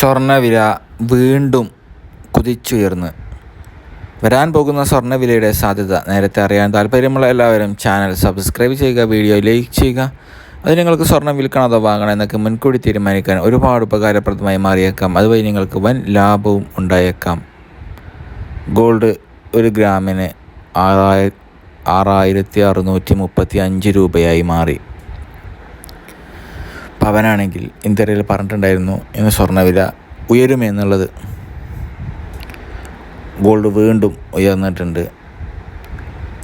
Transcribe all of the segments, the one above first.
സ്വർണവില വീണ്ടും കുതിച്ചുയർന്ന്. വരാൻ പോകുന്ന സ്വർണവിലയുടെ സാധ്യത നേരത്തെ അറിയാൻ താല്പര്യമുള്ള എല്ലാവരും ചാനൽ സബ്സ്ക്രൈബ് ചെയ്യുക വീഡിയോ ലൈക്ക് ചെയ്യുക. അത് നിങ്ങൾക്ക് സ്വർണം വിൽക്കണം അതോ വാങ്ങണം എന്നൊക്കെ മുൻകൂടി തീരുമാനിക്കാൻ ഒരുപാട് ഉപകാരപ്രദമായി മാറിയേക്കാം. അതുവഴി നിങ്ങൾക്ക് വൻ ലാഭവും ഉണ്ടായേക്കാം. ഗോൾഡ് ഒരു ഗ്രാമിന് ആറായി ആറായിരത്തി അറുന്നൂറ്റി മുപ്പത്തി അഞ്ച് രൂപയായി മാറി. പവനാണെങ്കിൽ ഇന്ത്യയിൽ പറഞ്ഞിട്ടുണ്ടായിരുന്നു ഇന്ന് സ്വർണവില ഉയരുമെന്നുള്ളത് ഗോൾഡ് വീണ്ടും ഉയർന്നിട്ടുണ്ട്.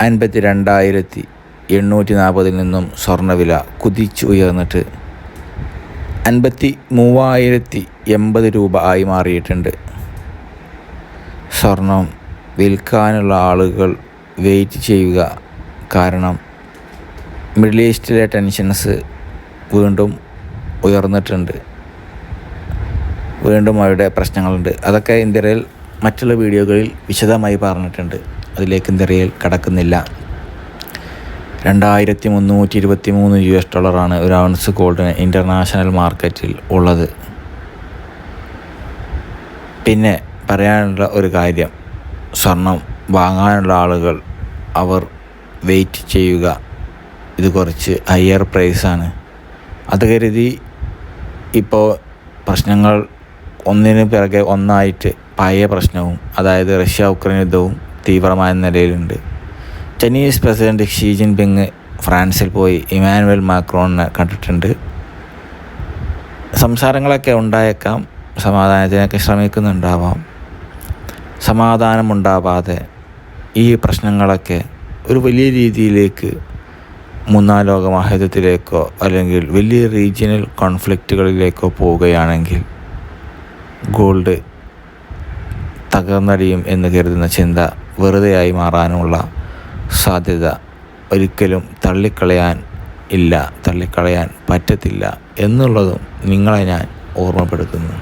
അൻപത്തി രണ്ടായിരത്തി എണ്ണൂറ്റി നാൽപ്പതിൽ നിന്നും സ്വർണവില കുതിച്ച് ഉയർന്നിട്ട് അൻപത്തി മൂവായിരത്തി എൺപത് രൂപ ആയി മാറിയിട്ടുണ്ട്. സ്വർണം വിൽക്കാനുള്ള ആളുകൾ വെയിറ്റ് ചെയ്യുക കാരണം മിഡിൽ ഈസ്റ്റിലെ ടെൻഷൻസ് വീണ്ടും ഉയർന്നിട്ടുണ്ട്. വീണ്ടും അവരുടെ പ്രശ്നങ്ങളുണ്ട്. അതൊക്കെ ഇന്ത്യയിൽ മറ്റുള്ള വീഡിയോകളിൽ വിശദമായി പറഞ്ഞിട്ടുണ്ട്. അതിലേക്ക് ഇന്ത്യയിൽ കടക്കുന്നില്ല. രണ്ടായിരത്തി മുന്നൂറ്റി ഇരുപത്തി മൂന്ന് യു എസ് ഡോളറാണ് ഒരു ഔൺസ് ഗോൾഡിന് ഇന്റർനാഷണൽ മാർക്കറ്റിൽ ഉള്ളത്. പിന്നെ പറയാനുള്ള ഒരു കാര്യം. സ്വർണം വാങ്ങാനുള്ള ആളുകൾ അവർ വെയിറ്റ് ചെയ്യുക. ഇത് കുറച്ച് ഹയർ പ്രൈസാണ് അത് കരുതി ഇപ്പോൾ പ്രശ്നങ്ങൾ ഒന്നിന് പിറകെ ഒന്നായിട്ട് പഴയ പ്രശ്നവും അതായത് റഷ്യ ഉക്രൈൻ യുദ്ധവും തീവ്രമായ നിലയിലുണ്ട്. ചൈനീസ് പ്രസിഡന്റ് ഷീ ജിൻപിങ് ഫ്രാൻസിൽ പോയി ഇമാനുവൽ മാക്രോണിനെ കണ്ടിട്ടുണ്ട്. സംസാരങ്ങളൊക്കെ ഉണ്ടായേക്കാം സമാധാനത്തിനൊക്കെ ശ്രമിക്കുന്നുണ്ടാവാം. സമാധാനമുണ്ടാവാതെ ഈ പ്രശ്നങ്ങളൊക്കെ ഒരു വലിയ രീതിയിലേക്ക് മൂന്നാം ലോകമഹായുദ്ധത്തിലേക്കോ അല്ലെങ്കിൽ വലിയ റീജിയണൽ കോൺഫ്ലിക്റ്റുകളിലേക്കോ പോവുകയാണെങ്കിൽ ഗോൾഡ് തകർന്നടിയും എന്ന് കരുതുന്ന ചിന്ത വെറുതെയായി മാറാനുള്ള സാധ്യത ഒരിക്കലും തള്ളിക്കളയാൻ ഇല്ല തള്ളിക്കളയാൻ പറ്റത്തില്ല എന്നുള്ളതും നിങ്ങളെ ഞാൻ ഓർമ്മപ്പെടുത്തുന്നു.